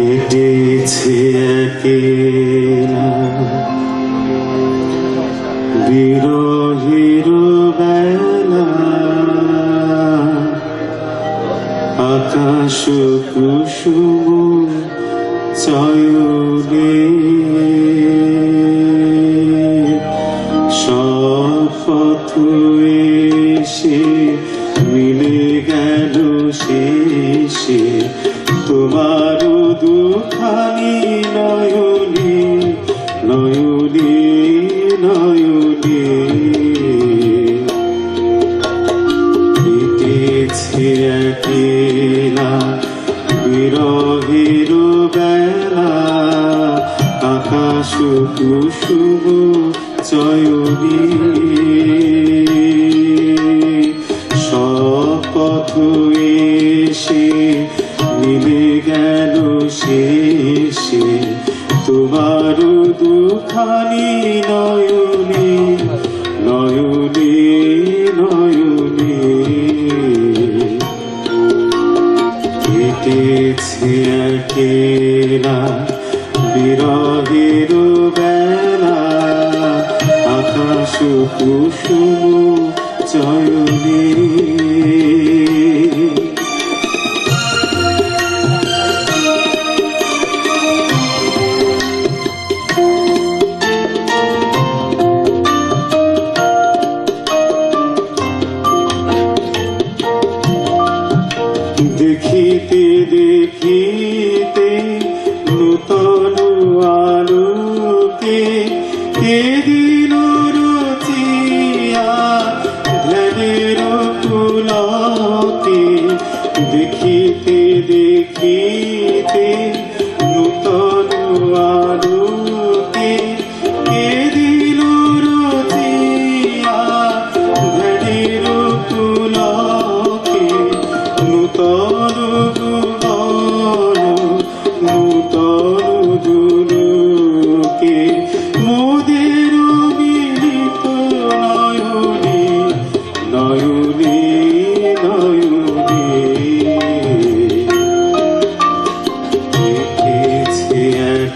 কেটেছে একেলা বিরোহীর বেলা আকাশ কুসুম চয়নে একেলা বিরহের বেলা আকাশ কুসুম চয়নি। শপথ এসে দুখানি নয়নে নয়নে নয়নে কেটেছে একেলা বিরহের বেলা আকাশ কুসুম দেখিতে দেখিতে নূতন আলোকে এদিন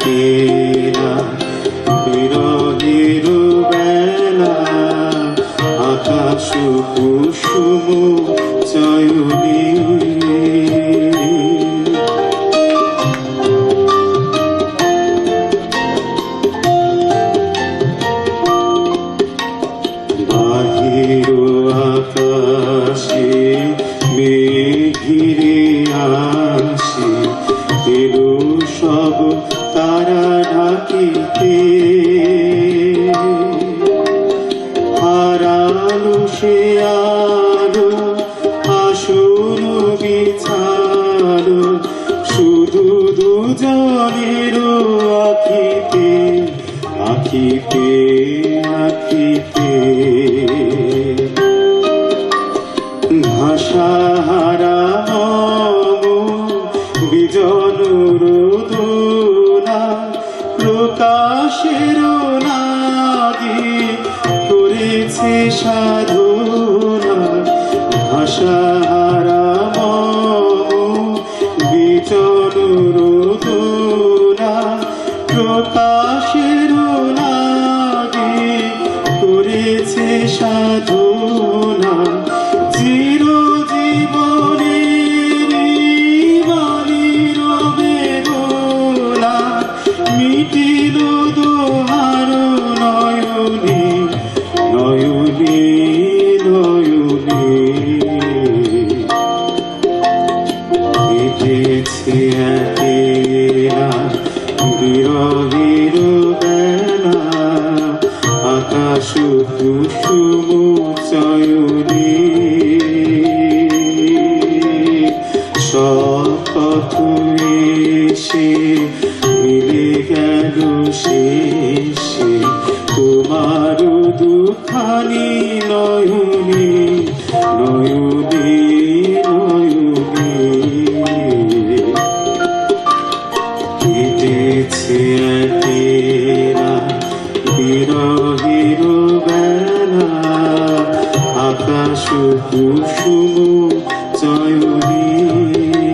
একেলা বিরহের বেলা আকাশ কুসুম চয়নে ঢাকিতে হারালো সে আলো আসন শুধু দুজনের আখিতে আখিতে করেছে সাধনা ভাষা হারা বিজন রোদনা প্রকাশের নাগে করেছে সাধনা। চির জীবনের মিটিল কেটেছে একেলা বিরহের বেলা আকাশ কুসুম চয়নে শপথ এসে মিলে গেল তোমার দুখানি নয়নে নয়নে 守不树在，早有。